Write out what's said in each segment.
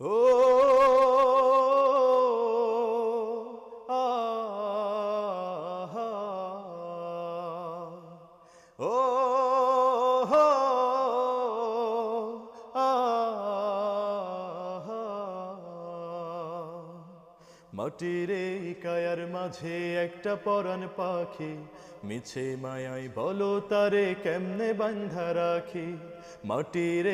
ও আ হা ও মাটির কায়ার মাঝে একটা পরাণ পাখি। মিছে মায়াই বলো তারে কেমনে বান্ধা রাখি? মাটির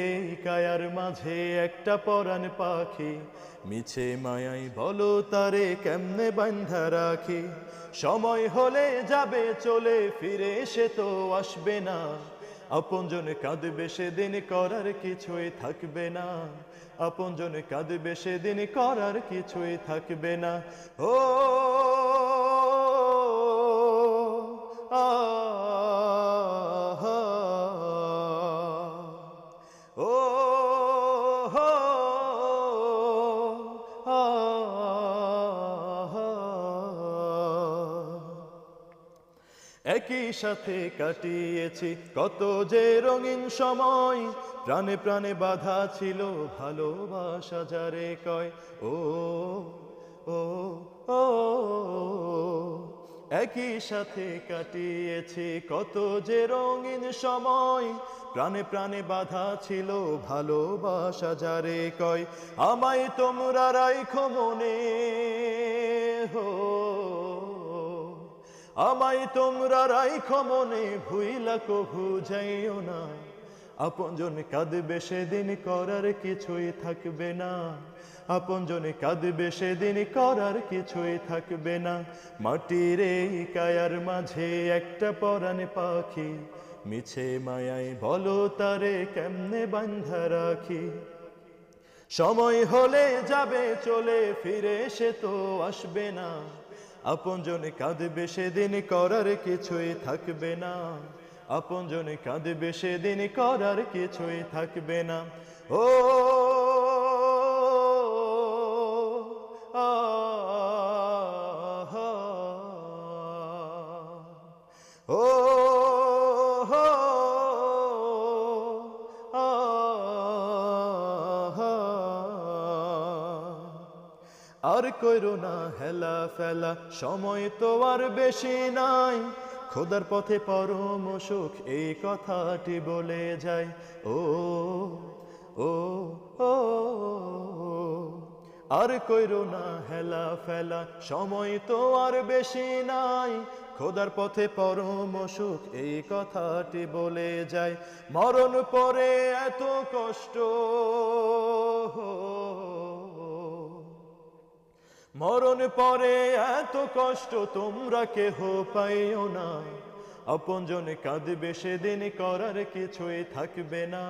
কায়ার মাঝে একটা পরাণ পাখি। মিছে মায়াই বলো তারে কেমনে বান্ধা রাখি? সময় হলে যাবে, চলে ফিরে সে তো আসবে না। আপনজন কাঁদবে সেদিন করার কিছুই থাকবে না। আপনজন কাঁদবে সেদিন করার কিছুই থাকবে না। ও, আ ও একই সাথে কাটিয়েছি। কত যে রঙিন সময়, প্রাণে প্রাণে বাধা ছিল ভালোবাসা যারে কয়। ও ও ও, একই সাথে কাটিয়েছি। কত যে রঙিন সময়, প্রাণে প্রাণে বাধা ছিল ভালোবাসা যারে কয়। আমায় তোমরা রাইখো মনে, হো। আমায় তোমরা রাইখো মনে, ভুইলা কভু যাইও না। আপনজন কাঁদবে সেদিন, করার কিছুই থাকবে না। আপনজনে কাঁদবে সেদিন, করার কিছুই থাকবে না। মাটির এই কায়ার মাঝে একটা পরাণ পাখি, মিছে মায়াই বলো তারে কেমনে বান্ধা রাখি। সময় হলে যাবে, চলে ফিরে সে তো আসবে না। আপনজনে কাঁদবে সেদিন, করার কিছুই থাকবে না। আপন আপনজনে কাঁদবে সেদিন, করার কিছুই থাকবে না। ও আর কইরো না, হেলা ফেলা, সময় তো আর বেশি নাই। খোদার পথে পরম সুখ এই কথাটি বলে যায় ও ও ও, আর কইরো না, হেলা ফেলা, সময় তো আর বেশি নাই। খোদার পথে পরম সুখ এই কথাটি বলে যায় মরণ পরে এত কষ্ট মরণ পরে এত কষ্ট তোমরা কেহ পাইও না। আপনজনে কাঁদবে সেদিন, করার কিছুই থাকবে না।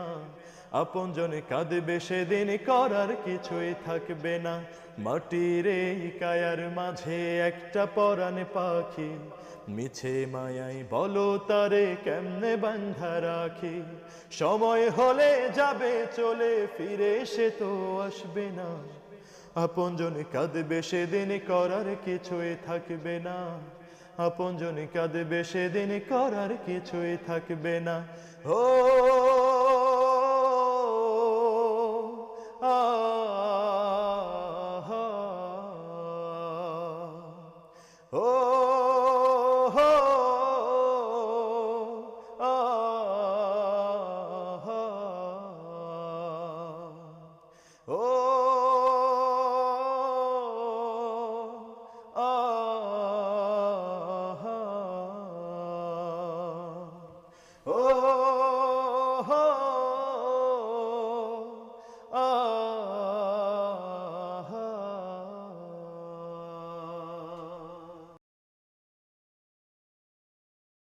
আপনজনে কাঁদবে সেদিন, করার কিছুই থাকবে না। মাটির এই কায়ার মাঝে একটা পরাণ পাখি। মিছে মায়াই বলো তারে কেমনে বান্ধা রাখি। সময় হলে যাবে, চলে ফিরে সে তো আসবে না। আপনজনে কাঁদবে, সেদিন করার কিছুই থাকবে না। আপনজনে কাঁদবে, সেদিন করার কিছুই থাকবে না। ও